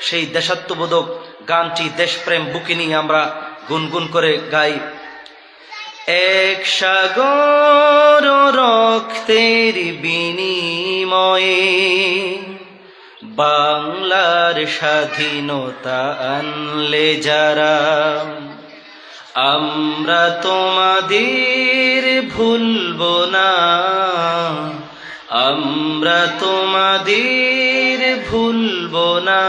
সেই দেশাত্মবোধক গানটি দেশপ্রেম বুকে নিয়ে আমরা গুনগুন করে গাই। এক সাগর রক্তের বিনিময়ে বাংলার স্বাধীনতা আনলে যারা, আমরা তোমাদের ভুলব না, আমরা তোমাদের ভুলব না।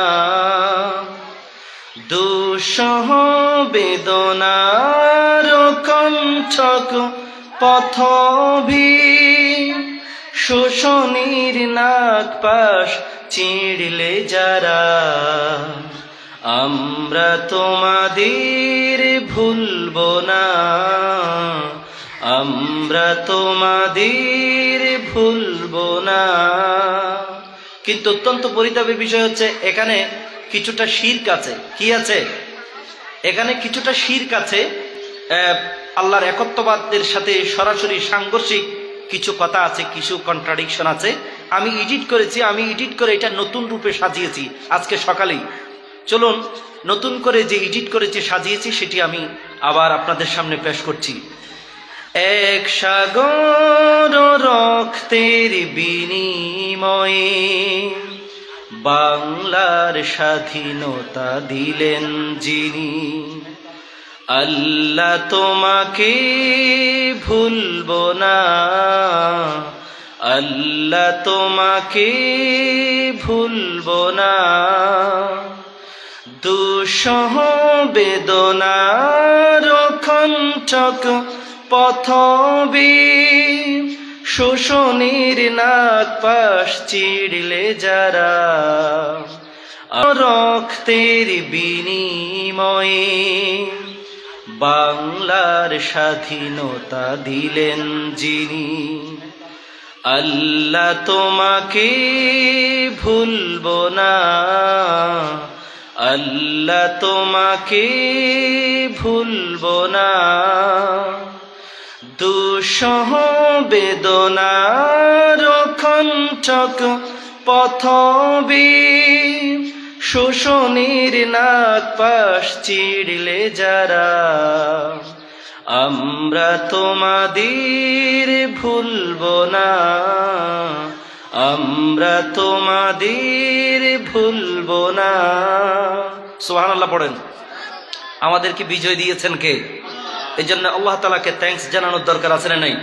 দুঃসহ বেদনার কণ্ঠক পথভি, শোষণীর নাক পাশ চিড়লে যারা, আমরা তোমাদের ভুলব না। আমরা তোমাদের ভুলব না। কিন্তু অত্যন্ত পরিতাপের বিষয় হচ্ছে, এখানে কিছুটা শির্ক আছে। কি আছে? এখানে কিছুটা শির্ক আছে আল্লাহর একত্ববাদের সাথে সরাসরি সাংঘর্ষিক কিছু কথা আছে, কিছু কন্ট্রাডিকশন আছে। আমি এডিট করেছি, আমি এডিট করে এটা নতুন রূপে সাজিয়েছি আজকে সকালেই। চলুন, নতুন করে যে এডিট করেছি, সাজিয়েছি, সেটি আমি আবার আপনাদের সামনে পেশ করছি। এক সাগর রক্তের বিনিময়ে বাংলার স্বাধীনতা দিলেন যিনি। আল্লাহ তোমাকে ভুলব না। আল্লাহ তোমাকে ভুলব না। দুঃসহ বেদনার কণ্ঠক পথবি শোষণীর নাক পাশ চিড়লে যারা রক্তের বিনিময়ে বাংলার স্বাধীনতা দিলেন যিনি। আল্লাহ তোমাকে ভুলব না, আল্লাহ তোমাকে ভুলব না। দুঃসহ বেদনার কণ্ঠক পথবি। শোষণীর নাক পাশ চিড়লে যারা, আমরা তোমাদের ভুলব না। আমরা তোমাদের ভুলব না। সোহান আল্লাহ পড়েন আমাদেরকে বিজয় দিয়েছেন কে? এই জন্য আল্লাহ তালাকে থ্যাঙ্কস জানানোর দরকার আছে না নাই?